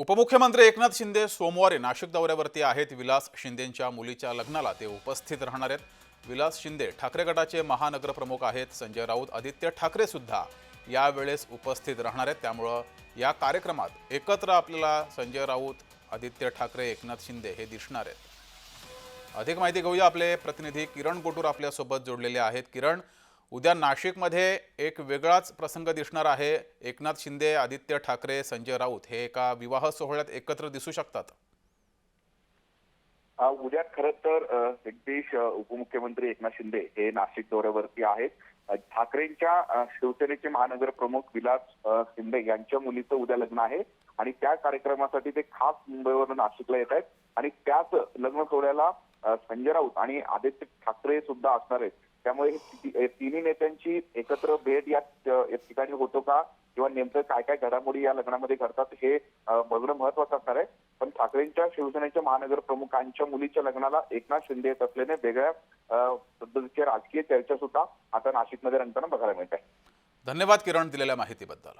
उपमुख्यमंत्री एकनाथ शिंदे सोमवारी नाशिक दौऱ्यावरती आहेत. विलास शिंदेंच्या मुलीच्या लग्नाला ते उपस्थित राहणार आहेत. विलास शिंदे ठाकरे गटाचे महानगरप्रमुख आहेत. संजय राऊत आदित्य ठाकरे सुद्धा यावेळेस उपस्थित राहणार आहेत. त्यामुळं या कार्यक्रमात एकत्र आपल्याला संजय राऊत आदित्य ठाकरे एकनाथ शिंदे हे दिसणार आहेत. अधिक माहिती घेऊया. आपले प्रतिनिधी किरण गोटूर आपल्यासोबत जोडलेले आहेत. किरण उद्या नाशिकमध्ये एक वेगळाच प्रसंग दिसणार आहे. एकनाथ शिंदे आदित्य ठाकरे संजय राऊत हे एका विवाह सोहळ्यात एकत्र दिसू शकतात. उद्या खरं तर जगदीश उपमुख्यमंत्री एकनाथ शिंदे हे नाशिक दौऱ्यावरती आहेत. ठाकरेंच्या शिवसेनेचे महानगर प्रमुख विलास शिंदे यांच्या मुलीचं उद्या लग्न आहे. आणि त्या कार्यक्रमासाठी ते खास मुंबईवरून नाशिकला येत आहेत. आणि त्याच लग्न सोहळ्याला संजय राऊत आणि आदित्य ठाकरे सुद्धा असणार आहेत. त्यामुळे तिन्ही नेत्यांची एकत्र भेट या ठिकाणी होतो का? किंवा नेमकं काय काय घडामोडी या लग्नामध्ये घडतात हे बघणं महत्वाचं असणार आहे. पण ठाकरेंच्या शिवसेनेच्या महानगर प्रमुखांच्या मुलीच्या लग्नाला एकनाथ शिंदे येत असल्याने वेगळ्या पद्धतीच्या राजकीय चर्चा सुद्धा आता नाशिकमध्ये रंगताना बघायला मिळत आहे. धन्यवाद किरण दिलेल्या माहितीबद्दल.